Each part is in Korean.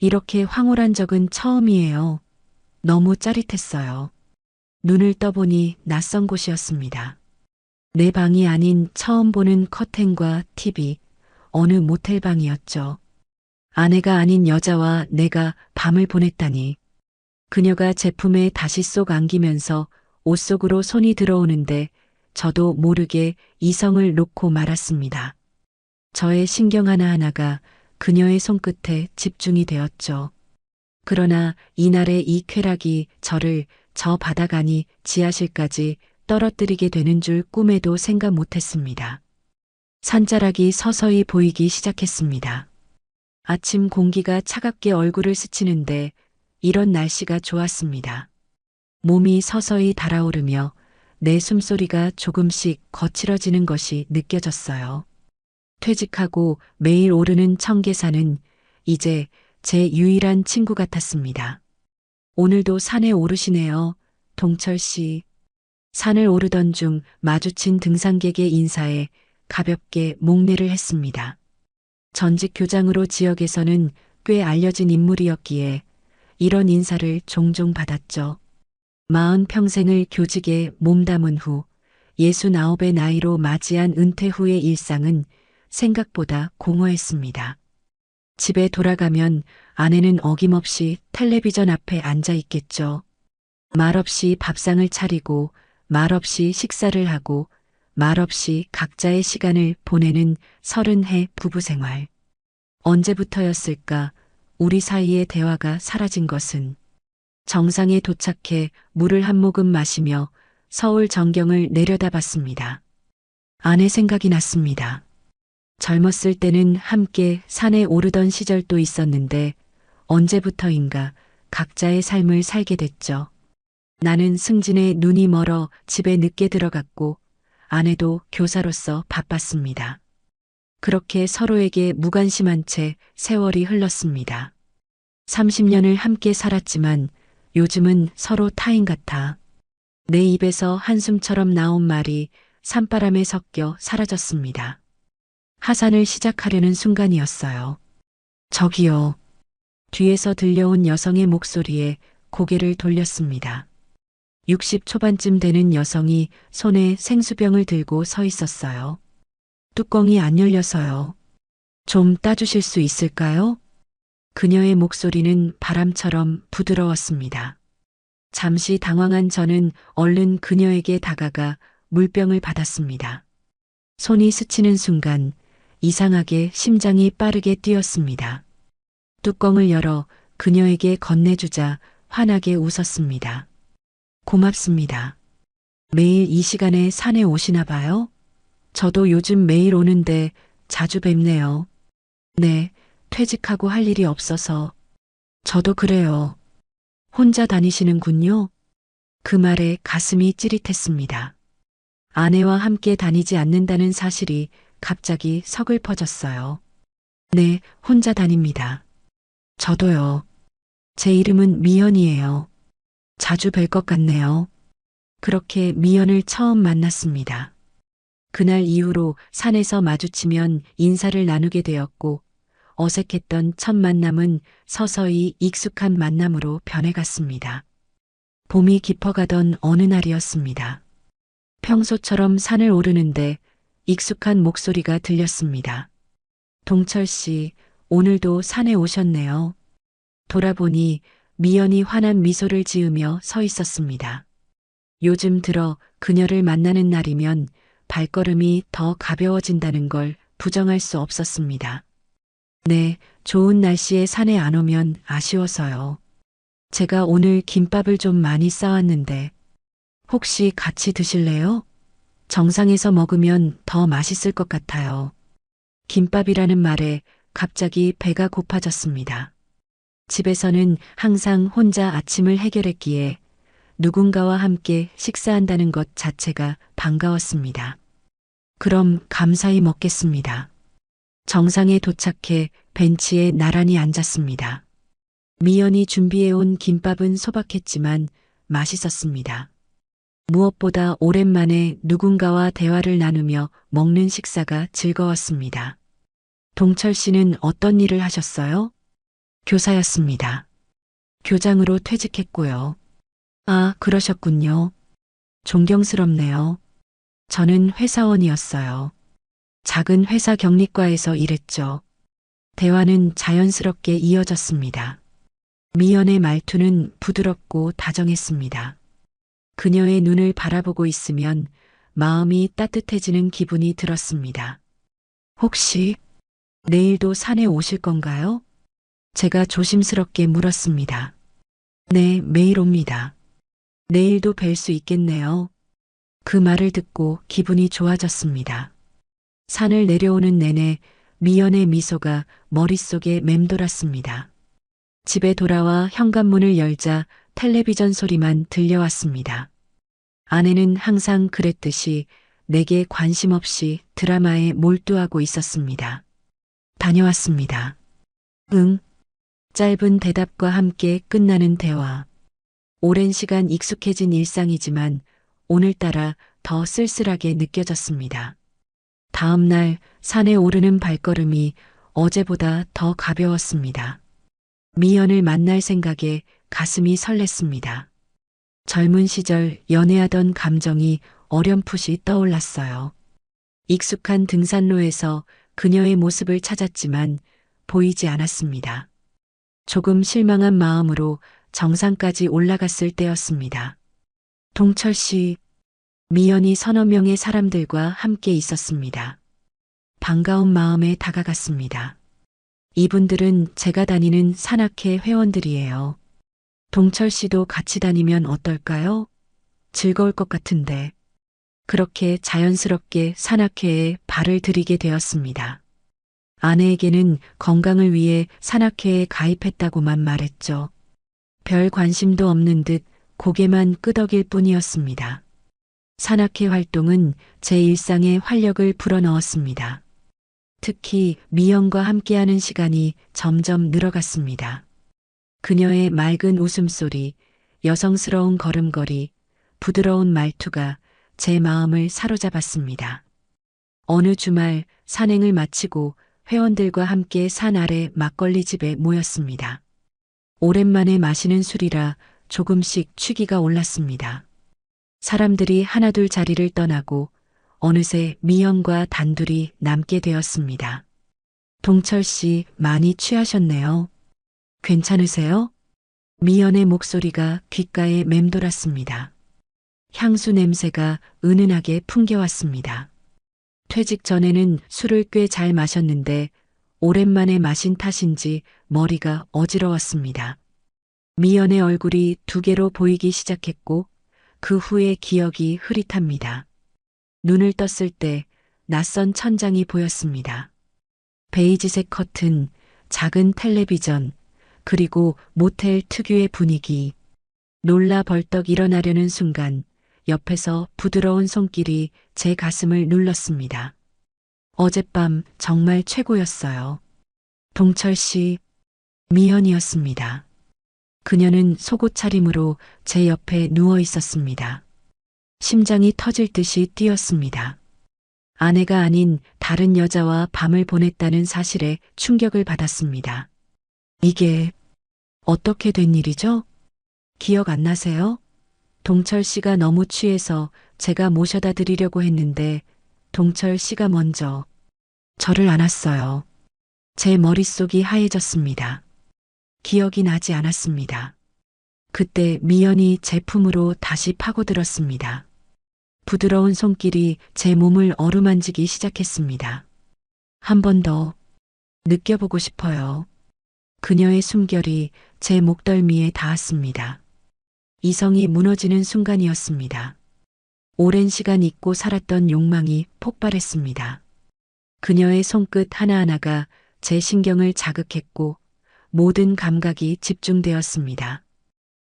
이렇게 황홀한 적은 처음이에요. 너무 짜릿했어요. 눈을 떠보니 낯선 곳이었습니다. 내 방이 아닌 처음 보는 커튼과 TV, 어느 모텔 방이었죠. 아내가 아닌 여자와 내가 밤을 보냈다니. 그녀가 제품에 다시 쏙 안기면서 옷 속으로 손이 들어오는데 저도 모르게 이성을 놓고 말았습니다. 저의 신경 하나하나가 그녀의 손끝에 집중이 되었죠. 그러나 이날의 이 쾌락이 저를 저 바닥 아니 지하실까지 떨어뜨리게 되는 줄 꿈에도 생각 못했습니다. 산자락이 서서히 보이기 시작했습니다. 아침 공기가 차갑게 얼굴을 스치는데 이런 날씨가 좋았습니다. 몸이 서서히 달아오르며 내 숨소리가 조금씩 거칠어지는 것이 느껴졌어요. 퇴직하고 매일 오르는 청계산은 이제 제 유일한 친구 같았습니다. 오늘도 산에 오르시네요. 동철 씨. 산을 오르던 중 마주친 등산객의 인사에 가볍게 목례를 했습니다. 전직 교장으로 지역에서는 꽤 알려진 인물이었기에 이런 인사를 종종 받았죠. 마흔 평생을 교직에 몸담은 후 69의 나이로 맞이한 은퇴 후의 일상은 생각보다 공허했습니다. 집에 돌아가면 아내는 어김없이 텔레비전 앞에 앉아 있겠죠. 말없이 밥상을 차리고 말없이 식사를 하고 말없이 각자의 시간을 보내는 서른 해 부부 생활. 언제부터였을까 우리 사이의 대화가 사라진 것은 정상에 도착해 물을 한 모금 마시며 서울 전경을 내려다봤습니다. 아내 생각이 났습니다. 젊었을 때는 함께 산에 오르던 시절도 있었는데 언제부터인가 각자의 삶을 살게 됐죠. 나는 승진에 눈이 멀어 집에 늦게 들어갔고 아내도 교사로서 바빴습니다. 그렇게 서로에게 무관심한 채 세월이 흘렀습니다. 30년을 함께 살았지만 요즘은 서로 타인 같아 내 입에서 한숨처럼 나온 말이 산바람에 섞여 사라졌습니다. 하산을 시작하려는 순간이었어요. 저기요. 뒤에서 들려온 여성의 목소리에 고개를 돌렸습니다. 60 초반쯤 되는 여성이 손에 생수병을 들고 서 있었어요. 뚜껑이 안 열려서요. 좀 따주실 수 있을까요? 그녀의 목소리는 바람처럼 부드러웠습니다. 잠시 당황한 저는 얼른 그녀에게 다가가 물병을 받았습니다. 손이 스치는 순간 이상하게 심장이 빠르게 뛰었습니다. 뚜껑을 열어 그녀에게 건네주자 환하게 웃었습니다. 고맙습니다. 매일 이 시간에 산에 오시나 봐요? 저도 요즘 매일 오는데 자주 뵙네요. 네, 퇴직하고 할 일이 없어서. 저도 그래요. 혼자 다니시는군요. 그 말에 가슴이 찌릿했습니다. 아내와 함께 다니지 않는다는 사실이 갑자기 서글퍼졌어요. 네, 혼자 다닙니다. 저도요. 제 이름은 미연이에요. 자주 뵐 것 같네요. 그렇게 미연을 처음 만났습니다. 그날 이후로 산에서 마주치면 인사를 나누게 되었고 어색했던 첫 만남은 서서히 익숙한 만남으로 변해갔습니다. 봄이 깊어가던 어느 날이었습니다. 평소처럼 산을 오르는데 익숙한 목소리가 들렸습니다. 동철 씨, 오늘도 산에 오셨네요. 돌아보니 미연이 환한 미소를 지으며 서 있었습니다. 요즘 들어 그녀를 만나는 날이면 발걸음이 더 가벼워진다는 걸 부정할 수 없었습니다. 네, 좋은 날씨에 산에 안 오면 아쉬워서요. 제가 오늘 김밥을 좀 많이 싸왔는데 혹시 같이 드실래요? 정상에서 먹으면 더 맛있을 것 같아요. 김밥이라는 말에 갑자기 배가 고파졌습니다. 집에서는 항상 혼자 아침을 해결했기에 누군가와 함께 식사한다는 것 자체가 반가웠습니다. 그럼 감사히 먹겠습니다. 정상에 도착해 벤치에 나란히 앉았습니다. 미연이 준비해온 김밥은 소박했지만 맛있었습니다. 무엇보다 오랜만에 누군가와 대화를 나누며 먹는 식사가 즐거웠습니다. 동철 씨는 어떤 일을 하셨어요? 교사였습니다. 교장으로 퇴직했고요. 아, 그러셨군요. 존경스럽네요. 저는 회사원이었어요. 작은 회사 격리과에서 일했죠. 대화는 자연스럽게 이어졌습니다. 미연의 말투는 부드럽고 다정했습니다. 그녀의 눈을 바라보고 있으면 마음이 따뜻해지는 기분이 들었습니다. 혹시 내일도 산에 오실 건가요? 제가 조심스럽게 물었습니다. 네, 매일 옵니다. 내일도 뵐 수 있겠네요. 그 말을 듣고 기분이 좋아졌습니다. 산을 내려오는 내내 미연의 미소가 머릿속에 맴돌았습니다. 집에 돌아와 현관문을 열자 텔레비전 소리만 들려왔습니다. 아내는 항상 그랬듯이 내게 관심 없이 드라마에 몰두하고 있었습니다. 다녀왔습니다. 응. 짧은 대답과 함께 끝나는 대화. 오랜 시간 익숙해진 일상이지만 오늘따라 더 쓸쓸하게 느껴졌습니다. 다음 날 산에 오르는 발걸음이 어제보다 더 가벼웠습니다. 미연을 만날 생각에 가슴이 설렜습니다. 젊은 시절 연애하던 감정이 어렴풋이 떠올랐어요. 익숙한 등산로에서 그녀의 모습을 찾았지만 보이지 않았습니다. 조금 실망한 마음으로 정상까지 올라갔을 때였습니다. 동철 씨, 미연이 서너 명의 사람들과 함께 있었습니다. 반가운 마음에 다가갔습니다. 이분들은 제가 다니는 산악회 회원들이에요. 동철 씨도 같이 다니면 어떨까요? 즐거울 것 같은데. 그렇게 자연스럽게 산악회에 발을 들이게 되었습니다. 아내에게는 건강을 위해 산악회에 가입했다고만 말했죠. 별 관심도 없는 듯 고개만 끄덕일 뿐이었습니다. 산악회 활동은 제 일상에 활력을 불어넣었습니다. 특히 미영과 함께하는 시간이 점점 늘어갔습니다. 그녀의 맑은 웃음소리, 여성스러운 걸음걸이, 부드러운 말투가 제 마음을 사로잡았습니다. 어느 주말 산행을 마치고 회원들과 함께 산 아래 막걸리 집에 모였습니다. 오랜만에 마시는 술이라 조금씩 취기가 올랐습니다. 사람들이 하나둘 자리를 떠나고 어느새 미영과 단둘이 남게 되었습니다. 동철 씨 많이 취하셨네요. 괜찮으세요? 미연의 목소리가 귓가에 맴돌았습니다. 향수 냄새가 은은하게 풍겨왔습니다. 퇴직 전에는 술을 꽤 잘 마셨는데 오랜만에 마신 탓인지 머리가 어지러웠습니다. 미연의 얼굴이 두 개로 보이기 시작했고 그 후에 기억이 흐릿합니다. 눈을 떴을 때 낯선 천장이 보였습니다. 베이지색 커튼, 작은 텔레비전, 그리고 모텔 특유의 분위기. 놀라 벌떡 일어나려는 순간 옆에서 부드러운 손길이 제 가슴을 눌렀습니다. 어젯밤 정말 최고였어요. 동철 씨, 미연이었습니다. 그녀는 속옷 차림으로 제 옆에 누워 있었습니다. 심장이 터질 듯이 뛰었습니다. 아내가 아닌 다른 여자와 밤을 보냈다는 사실에 충격을 받았습니다. 이게 어떻게 된 일이죠? 기억 안 나세요? 동철 씨가 너무 취해서 제가 모셔다 드리려고 했는데 동철 씨가 먼저 저를 안았어요. 제 머릿속이 하얘졌습니다. 기억이 나지 않았습니다. 그때 미연이 제품으로 다시 파고들었습니다. 부드러운 손길이 제 몸을 어루만지기 시작했습니다. 한 번 더 느껴보고 싶어요. 그녀의 숨결이 제 목덜미에 닿았습니다. 이성이 무너지는 순간이었습니다. 오랜 시간 잊고 살았던 욕망이 폭발했습니다. 그녀의 손끝 하나하나가 제 신경을 자극했고 모든 감각이 집중되었습니다.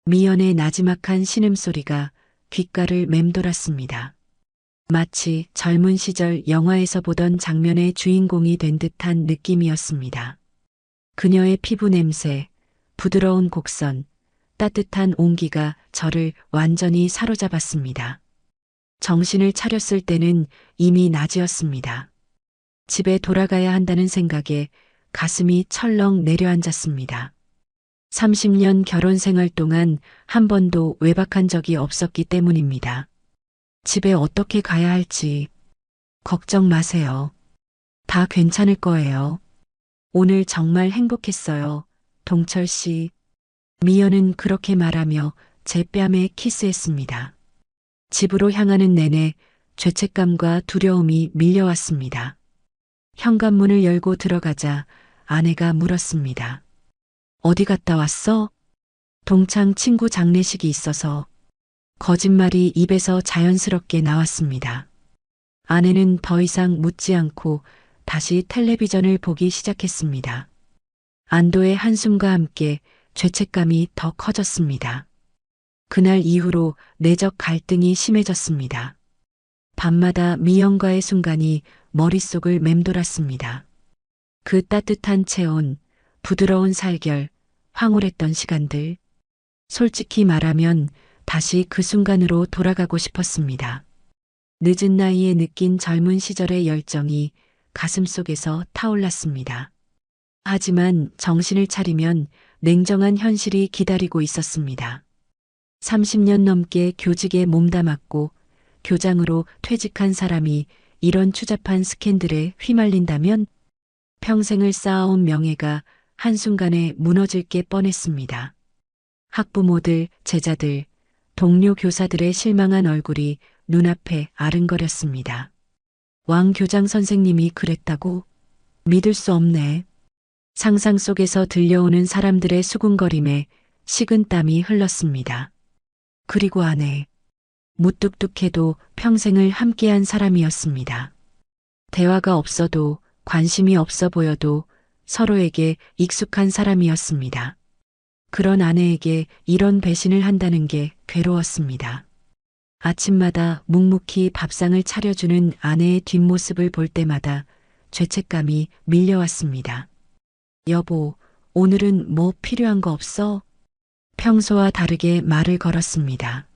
미연의 나지막한 신음소리가 귓가를 맴돌았습니다. 마치 젊은 시절 영화에서 보던 장면의 주인공이 된 듯한 느낌이었습니다. 그녀의 피부 냄새, 부드러운 곡선, 따뜻한 온기가 저를 완전히 사로잡았습니다. 정신을 차렸을 때는 이미 낮이었습니다. 집에 돌아가야 한다는 생각에 가슴이 철렁 내려앉았습니다. 30년 결혼 생활 동안 한 번도 외박한 적이 없었기 때문입니다. 집에 어떻게 가야 할지 걱정 마세요. 다 괜찮을 거예요. 오늘 정말 행복했어요. 동철 씨. 미연은 그렇게 말하며 제 뺨에 키스했습니다. 집으로 향하는 내내 죄책감과 두려움이 밀려왔습니다. 현관문을 열고 들어가자 아내가 물었습니다. 어디 갔다 왔어? 동창 친구 장례식이 있어서 거짓말이 입에서 자연스럽게 나왔습니다. 아내는 더 이상 묻지 않고 다시 텔레비전을 보기 시작했습니다. 안도의 한숨과 함께 죄책감이 더 커졌습니다. 그날 이후로 내적 갈등이 심해졌습니다. 밤마다 미영과의 순간이 머릿속을 맴돌았습니다. 그 따뜻한 체온, 부드러운 살결, 황홀했던 시간들. 솔직히 말하면 다시 그 순간으로 돌아가고 싶었습니다. 늦은 나이에 느낀 젊은 시절의 열정이 가슴 속에서 타올랐습니다. 하지만 정신을 차리면 냉정한 현실이 기다리고 있었습니다. 30년 넘게 교직에 몸담았고 교장으로 퇴직한 사람이 이런 추잡한 스캔들에 휘말린다면 평생을 쌓아온 명예가 한순간에 무너질 게 뻔했습니다. 학부모들, 제자들, 동료 교사들의 실망한 얼굴이 눈앞에 아른거렸습니다. 왕 교장 선생님이 그랬다고? 믿을 수 없네. 상상 속에서 들려오는 사람들의 수군거림에 식은 땀이 흘렀습니다. 그리고 아내. 무뚝뚝해도 평생을 함께한 사람이었습니다. 대화가 없어도 관심이 없어 보여도 서로에게 익숙한 사람이었습니다. 그런 아내에게 이런 배신을 한다는 게 괴로웠습니다. 아침마다 묵묵히 밥상을 차려주는 아내의 뒷모습을 볼 때마다 죄책감이 밀려왔습니다. 여보, 오늘은 뭐 필요한 거 없어? 평소와 다르게 말을 걸었습니다.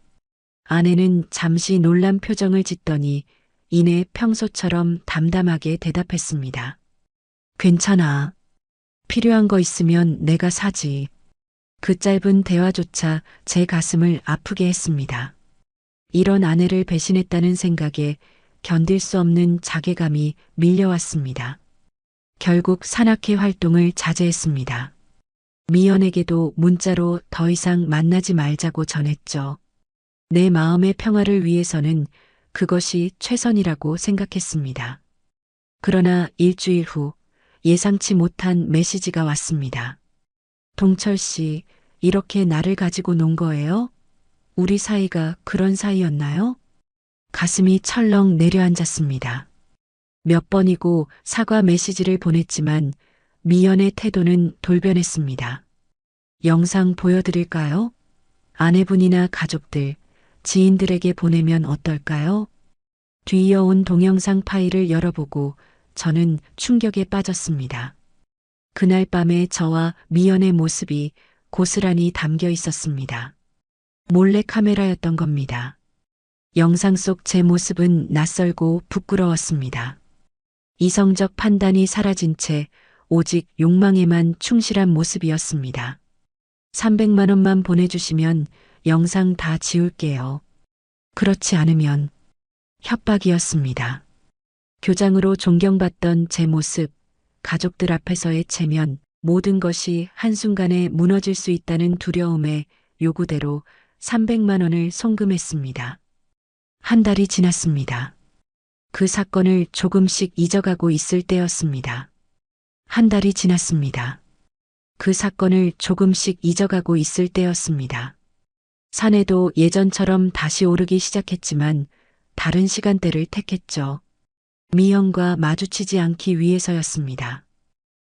아내는 잠시 놀란 표정을 짓더니 이내 평소처럼 담담하게 대답했습니다. 괜찮아. 필요한 거 있으면 내가 사지. 그 짧은 대화조차 제 가슴을 아프게 했습니다. 이런 아내를 배신했다는 생각에 견딜 수 없는 자괴감이 밀려왔습니다. 결국 산악회 활동을 자제했습니다. 미연에게도 문자로 더 이상 만나지 말자고 전했죠. 내 마음의 평화를 위해서는 그것이 최선이라고 생각했습니다. 그러나 일주일 후 예상치 못한 메시지가 왔습니다. 동철 씨, 이렇게 나를 가지고 논 거예요? 우리 사이가 그런 사이였나요? 가슴이 철렁 내려앉았습니다. 몇 번이고 사과 메시지를 보냈지만 미연의 태도는 돌변했습니다. 영상 보여드릴까요? 아내분이나 가족들, 지인들에게 보내면 어떨까요? 뒤이어온 동영상 파일을 열어보고 저는 충격에 빠졌습니다. 그날 밤에 저와 미연의 모습이 고스란히 담겨 있었습니다. 몰래 카메라였던 겁니다. 영상 속 제 모습은 낯설고 부끄러웠습니다. 이성적 판단이 사라진 채 오직 욕망에만 충실한 모습이었습니다. 300만 원만 보내주시면 영상 다 지울게요. 그렇지 않으면 협박이었습니다. 교장으로 존경받던 제 모습, 가족들 앞에서의 체면, 모든 것이 한순간에 무너질 수 있다는 두려움에 요구대로 300만 원을 송금했습니다. 한 달이 지났습니다. 그 사건을 조금씩 잊어가고 있을 때였습니다. 한 달이 지났습니다. 그 사건을 조금씩 잊어가고 있을 때였습니다. 산에도 예전처럼 다시 오르기 시작했지만 다른 시간대를 택했죠. 미영과 마주치지 않기 위해서였습니다.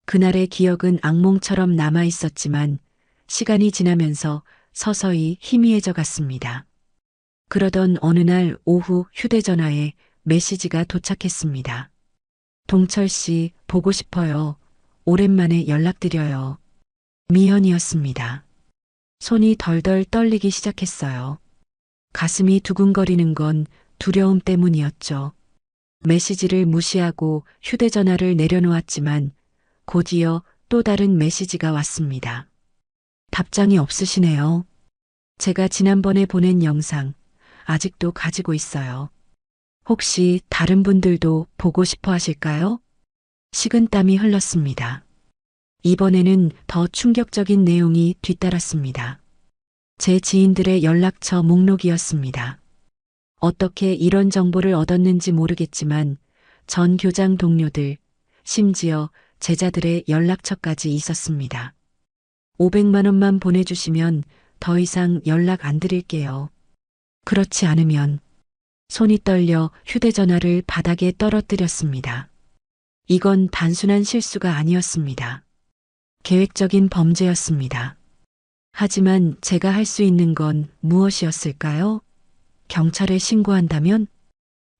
그날의 기억은 악몽처럼 남아 있었지만 시간이 지나면서 서서히 희미해져 갔습니다. 그러던 어느 날 오후 휴대전화에 메시지가 도착했습니다. 동철 씨, 보고 싶어요. 오랜만에 연락드려요. 미현이었습니다. 손이 덜덜 떨리기 시작했어요. 가슴이 두근거리는 건 두려움 때문이었죠. 메시지를 무시하고 휴대전화를 내려놓았지만 곧이어 또 다른 메시지가 왔습니다. 답장이 없으시네요. 제가 지난번에 보낸 영상 아직도 가지고 있어요. 혹시 다른 분들도 보고 싶어 하실까요? 식은땀이 흘렀습니다. 이번에는 더 충격적인 내용이 뒤따랐습니다. 제 지인들의 연락처 목록이었습니다. 어떻게 이런 정보를 얻었는지 모르겠지만 전 교장 동료들, 심지어 제자들의 연락처까지 있었습니다. 500만 원만 보내주시면 더 이상 연락 안 드릴게요. 그렇지 않으면 손이 떨려 휴대전화를 바닥에 떨어뜨렸습니다. 이건 단순한 실수가 아니었습니다. 계획적인 범죄였습니다. 하지만 제가 할 수 있는 건 무엇이었을까요? 경찰에 신고한다면?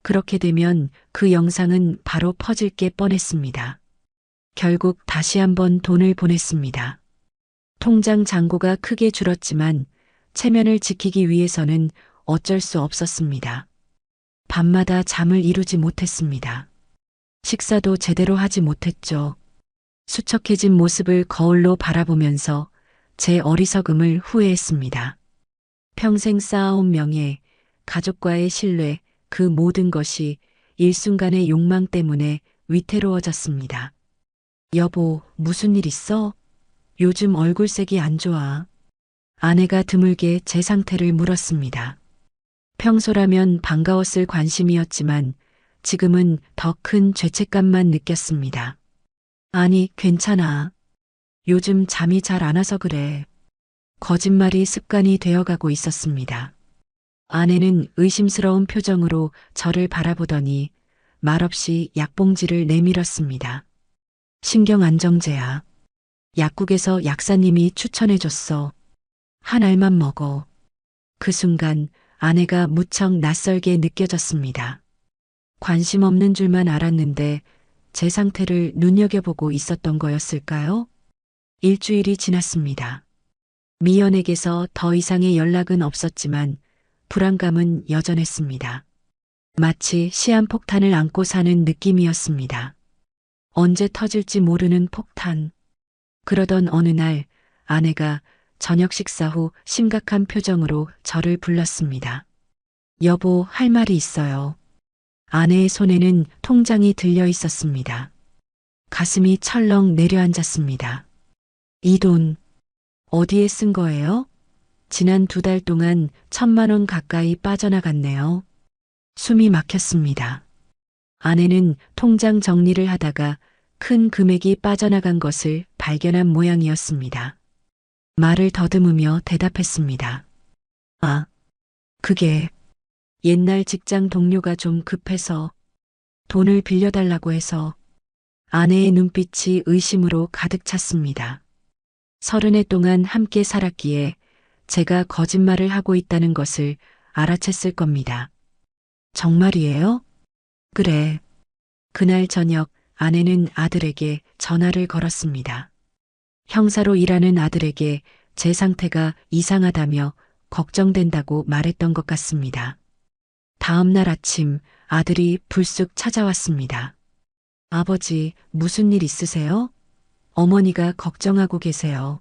그렇게 되면 그 영상은 바로 퍼질 게 뻔했습니다. 결국 다시 한번 돈을 보냈습니다. 통장 잔고가 크게 줄었지만 체면을 지키기 위해서는 어쩔 수 없었습니다. 밤마다 잠을 이루지 못했습니다. 식사도 제대로 하지 못했죠. 수척해진 모습을 거울로 바라보면서 제 어리석음을 후회했습니다. 평생 쌓아온 명예, 가족과의 신뢰, 그 모든 것이 일순간의 욕망 때문에 위태로워졌습니다. 여보, 무슨 일 있어? 요즘 얼굴색이 안 좋아. 아내가 드물게 제 상태를 물었습니다. 평소라면 반가웠을 관심이었지만 지금은 더 큰 죄책감만 느꼈습니다. 아니, 괜찮아. 요즘 잠이 잘 안 와서 그래. 거짓말이 습관이 되어가고 있었습니다. 아내는 의심스러운 표정으로 저를 바라보더니 말없이 약봉지를 내밀었습니다. 신경 안정제야. 약국에서 약사님이 추천해줬어. 한 알만 먹어. 그 순간 아내가 무척 낯설게 느껴졌습니다. 관심 없는 줄만 알았는데 제 상태를 눈여겨보고 있었던 거였을까요? 일주일이 지났습니다. 미연에게서 더 이상의 연락은 없었지만 불안감은 여전했습니다. 마치 시한폭탄을 안고 사는 느낌이었습니다. 언제 터질지 모르는 폭탄. 그러던 어느 날 아내가 저녁 식사 후 심각한 표정으로 저를 불렀습니다. 여보, 할 말이 있어요. 아내의 손에는 통장이 들려 있었습니다. 가슴이 철렁 내려앉았습니다. 이 돈, 어디에 쓴 거예요? 지난 두 달 동안 천만 원 가까이 빠져나갔네요. 숨이 막혔습니다. 아내는 통장 정리를 하다가 큰 금액이 빠져나간 것을 발견한 모양이었습니다. 말을 더듬으며 대답했습니다. 아, 그게 옛날 직장 동료가 좀 급해서 돈을 빌려달라고 해서 아내의 눈빛이 의심으로 가득 찼습니다. 서른 해 동안 함께 살았기에 제가 거짓말을 하고 있다는 것을 알아챘을 겁니다. 정말이에요? 그래. 그날 저녁 아내는 아들에게 전화를 걸었습니다. 형사로 일하는 아들에게 제 상태가 이상하다며 걱정된다고 말했던 것 같습니다. 다음 날 아침 아들이 불쑥 찾아왔습니다. 아버지, 무슨 일 있으세요? 어머니가 걱정하고 계세요.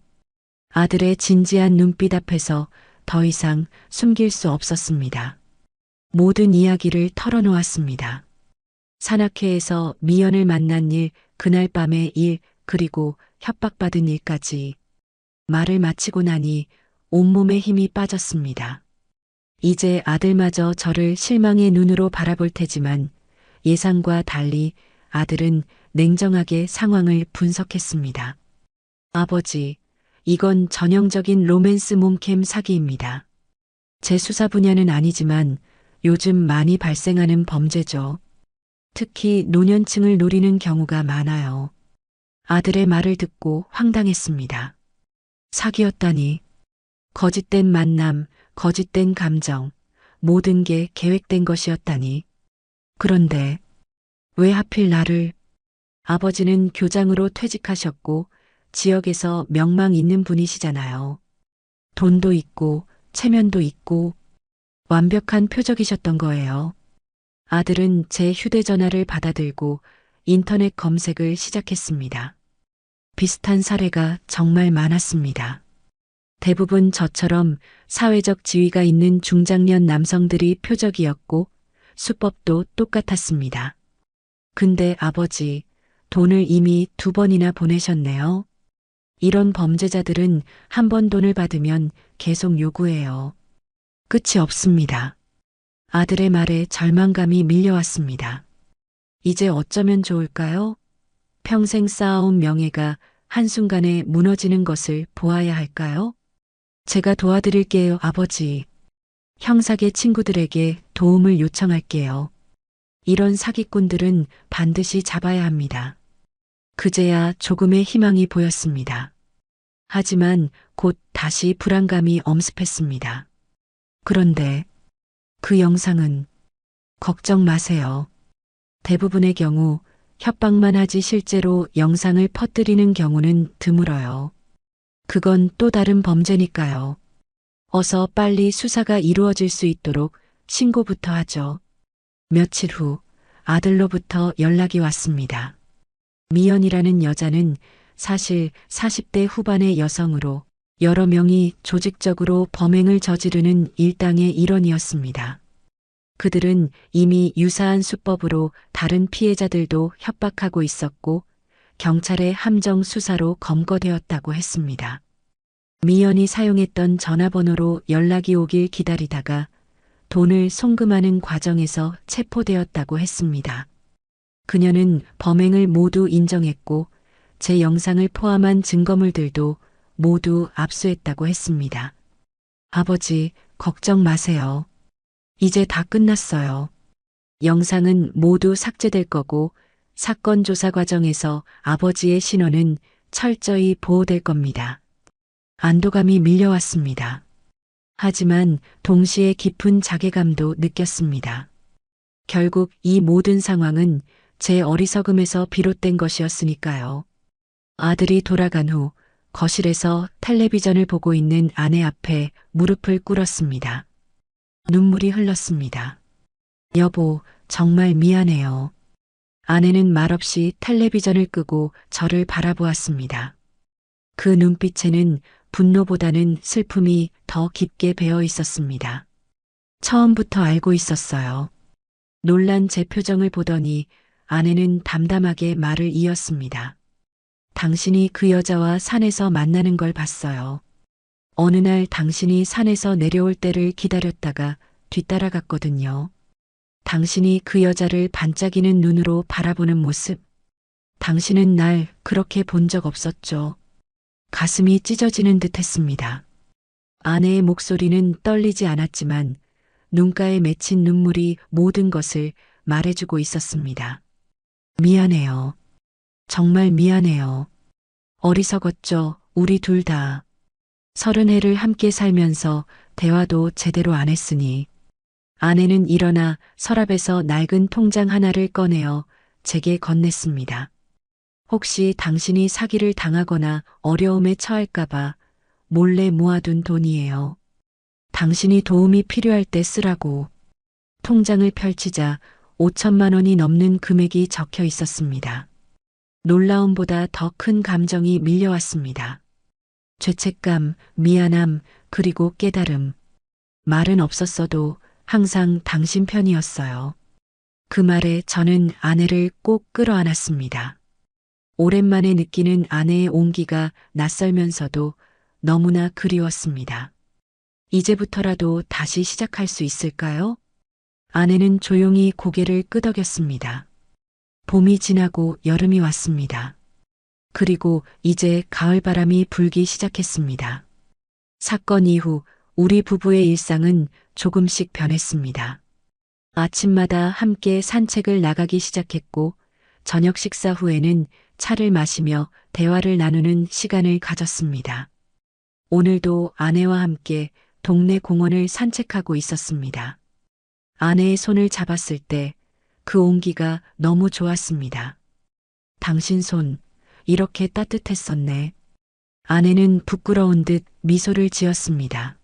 아들의 진지한 눈빛 앞에서 더 이상 숨길 수 없었습니다. 모든 이야기를 털어놓았습니다. 산악회에서 미연을 만난 일, 그날 밤의 일, 그리고 협박받은 일까지. 말을 마치고 나니 온몸에 힘이 빠졌습니다. 이제 아들마저 저를 실망의 눈으로 바라볼 테지만 예상과 달리 아들은 냉정하게 상황을 분석했습니다. 아버지, 이건 전형적인 로맨스 몸캠 사기입니다. 제 수사 분야는 아니지만 요즘 많이 발생하는 범죄죠. 특히 노년층을 노리는 경우가 많아요. 아들의 말을 듣고 황당했습니다. 사기였다니. 거짓된 만남, 거짓된 감정, 모든 게 계획된 것이었다니. 그런데 왜 하필 나를 아버지는 교장으로 퇴직하셨고 지역에서 명망 있는 분이시잖아요. 돈도 있고 체면도 있고 완벽한 표적이셨던 거예요. 아들은 제 휴대전화를 받아들고 인터넷 검색을 시작했습니다. 비슷한 사례가 정말 많았습니다. 대부분 저처럼 사회적 지위가 있는 중장년 남성들이 표적이었고 수법도 똑같았습니다. 근데 아버지, 돈을 이미 두 번이나 보내셨네요. 이런 범죄자들은 한 번 돈을 받으면 계속 요구해요. 끝이 없습니다. 아들의 말에 절망감이 밀려왔습니다. 이제 어쩌면 좋을까요? 평생 쌓아온 명예가 한순간에 무너지는 것을 보아야 할까요? 제가 도와드릴게요, 아버지. 형사계 친구들에게 도움을 요청할게요. 이런 사기꾼들은 반드시 잡아야 합니다. 그제야 조금의 희망이 보였습니다. 하지만 곧 다시 불안감이 엄습했습니다. 그런데 그 영상은 걱정 마세요. 대부분의 경우 협박만 하지 실제로 영상을 퍼뜨리는 경우는 드물어요. 그건 또 다른 범죄니까요. 어서 빨리 수사가 이루어질 수 있도록 신고부터 하죠. 며칠 후 아들로부터 연락이 왔습니다. 미연이라는 여자는 사실 40대 후반의 여성으로 여러 명이 조직적으로 범행을 저지르는 일당의 일원이었습니다. 그들은 이미 유사한 수법으로 다른 피해자들도 협박하고 있었고 경찰의 함정 수사로 검거되었다고 했습니다. 미연이 사용했던 전화번호로 연락이 오길 기다리다가 돈을 송금하는 과정에서 체포되었다고 했습니다. 그녀는 범행을 모두 인정했고 제 영상을 포함한 증거물들도 모두 압수했다고 했습니다. 아버지, 걱정 마세요. 이제 다 끝났어요. 영상은 모두 삭제될 거고 사건 조사 과정에서 아버지의 신원은 철저히 보호될 겁니다. 안도감이 밀려왔습니다. 하지만 동시에 깊은 자괴감도 느꼈습니다. 결국 이 모든 상황은 제 어리석음에서 비롯된 것이었으니까요. 아들이 돌아간 후 거실에서 텔레비전을 보고 있는 아내 앞에 무릎을 꿇었습니다. 눈물이 흘렀습니다. 여보, 정말 미안해요. 아내는 말없이 텔레비전을 끄고 저를 바라보았습니다. 그 눈빛에는 분노보다는 슬픔이 더 깊게 배어 있었습니다. 처음부터 알고 있었어요. 놀란 제 표정을 보더니 아내는 담담하게 말을 이었습니다. 당신이 그 여자와 산에서 만나는 걸 봤어요. 어느 날 당신이 산에서 내려올 때를 기다렸다가 뒤따라갔거든요. 당신이 그 여자를 반짝이는 눈으로 바라보는 모습. 당신은 날 그렇게 본 적 없었죠. 가슴이 찢어지는 듯 했습니다. 아내의 목소리는 떨리지 않았지만 눈가에 맺힌 눈물이 모든 것을 말해주고 있었습니다. 미안해요. 정말 미안해요. 어리석었죠, 우리 둘 다. 서른 해를 함께 살면서 대화도 제대로 안 했으니. 아내는 일어나 서랍에서 낡은 통장 하나를 꺼내어 제게 건넸습니다. 혹시 당신이 사기를 당하거나 어려움에 처할까봐 몰래 모아둔 돈이에요. 당신이 도움이 필요할 때 쓰라고. 통장을 펼치자 5천만 원이 넘는 금액이 적혀 있었습니다. 놀라움보다 더 큰 감정이 밀려왔습니다. 죄책감, 미안함, 그리고 깨달음. 말은 없었어도 항상 당신 편이었어요. 그 말에 저는 아내를 꼭 끌어안았습니다. 오랜만에 느끼는 아내의 온기가 낯설면서도 너무나 그리웠습니다. 이제부터라도 다시 시작할 수 있을까요? 아내는 조용히 고개를 끄덕였습니다. 봄이 지나고 여름이 왔습니다. 그리고 이제 가을바람이 불기 시작했습니다. 사건 이후 우리 부부의 일상은 조금씩 변했습니다. 아침마다 함께 산책을 나가기 시작했고, 저녁 식사 후에는 차를 마시며 대화를 나누는 시간을 가졌습니다. 오늘도 아내와 함께 동네 공원을 산책하고 있었습니다. 아내의 손을 잡았을 때 그 온기가 너무 좋았습니다. 당신 손, 이렇게 따뜻했었네. 아내는 부끄러운 듯 미소를 지었습니다.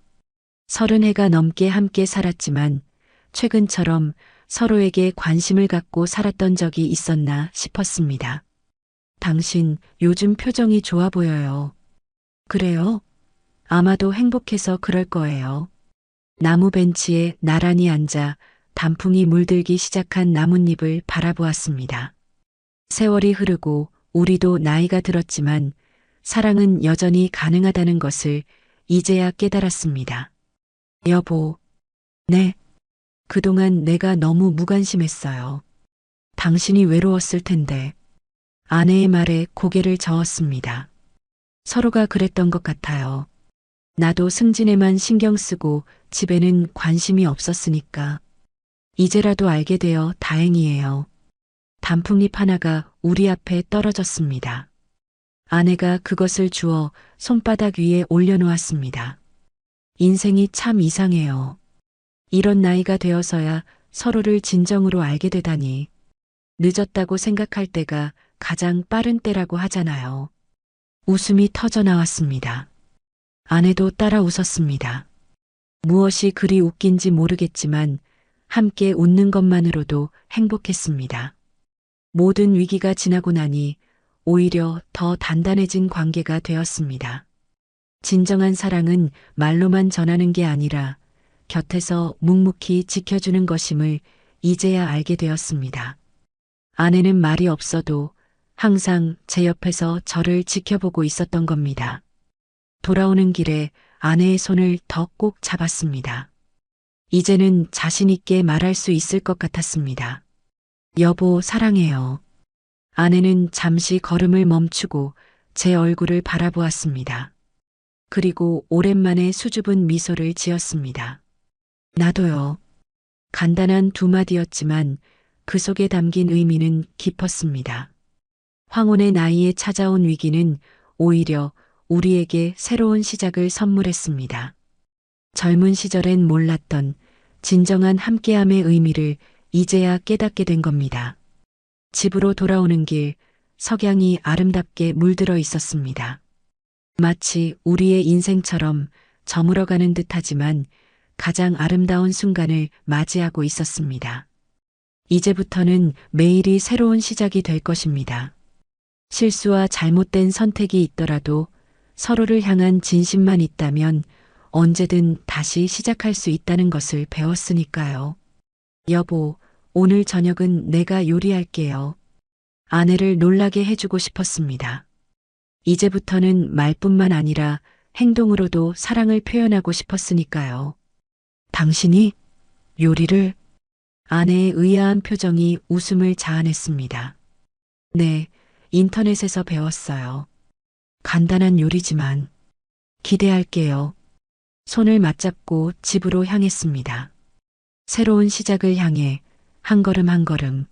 서른 해가 넘게 함께 살았지만 최근처럼 서로에게 관심을 갖고 살았던 적이 있었나 싶었습니다. 당신 요즘 표정이 좋아 보여요. 그래요? 아마도 행복해서 그럴 거예요. 나무 벤치에 나란히 앉아 단풍이 물들기 시작한 나뭇잎을 바라보았습니다. 세월이 흐르고 우리도 나이가 들었지만 사랑은 여전히 가능하다는 것을 이제야 깨달았습니다. 여보, 네. 그동안 내가 너무 무관심했어요. 당신이 외로웠을 텐데. 아내의 말에 고개를 저었습니다. 서로가 그랬던 것 같아요. 나도 승진에만 신경 쓰고 집에는 관심이 없었으니까. 이제라도 알게 되어 다행이에요. 단풍잎 하나가 우리 앞에 떨어졌습니다. 아내가 그것을 주워 손바닥 위에 올려놓았습니다. 인생이 참 이상해요. 이런 나이가 되어서야 서로를 진정으로 알게 되다니. 늦었다고 생각할 때가 가장 빠른 때라고 하잖아요. 웃음이 터져 나왔습니다. 아내도 따라 웃었습니다. 무엇이 그리 웃긴지 모르겠지만 함께 웃는 것만으로도 행복했습니다. 모든 위기가 지나고 나니 오히려 더 단단해진 관계가 되었습니다. 진정한 사랑은 말로만 전하는 게 아니라 곁에서 묵묵히 지켜주는 것임을 이제야 알게 되었습니다. 아내는 말이 없어도 항상 제 옆에서 저를 지켜보고 있었던 겁니다. 돌아오는 길에 아내의 손을 더 꼭 잡았습니다. 이제는 자신있게 말할 수 있을 것 같았습니다. 여보, 사랑해요. 아내는 잠시 걸음을 멈추고 제 얼굴을 바라보았습니다. 그리고 오랜만에 수줍은 미소를 지었습니다. 나도요. 간단한 두 마디였지만 그 속에 담긴 의미는 깊었습니다. 황혼의 나이에 찾아온 위기는 오히려 우리에게 새로운 시작을 선물했습니다. 젊은 시절엔 몰랐던 진정한 함께함의 의미를 이제야 깨닫게 된 겁니다. 집으로 돌아오는 길 석양이 아름답게 물들어 있었습니다. 마치 우리의 인생처럼 저물어가는 듯하지만 가장 아름다운 순간을 맞이하고 있었습니다. 이제부터는 매일이 새로운 시작이 될 것입니다. 실수와 잘못된 선택이 있더라도 서로를 향한 진심만 있다면 언제든 다시 시작할 수 있다는 것을 배웠으니까요. 여보, 오늘 저녁은 내가 요리할게요. 아내를 놀라게 해주고 싶었습니다. 이제부터는 말뿐만 아니라 행동으로도 사랑을 표현하고 싶었으니까요. 당신이 요리를 아내의 의아한 표정이 웃음을 자아냈습니다. 네, 인터넷에서 배웠어요. 간단한 요리지만 기대할게요. 손을 맞잡고 집으로 향했습니다. 새로운 시작을 향해 한 걸음 한 걸음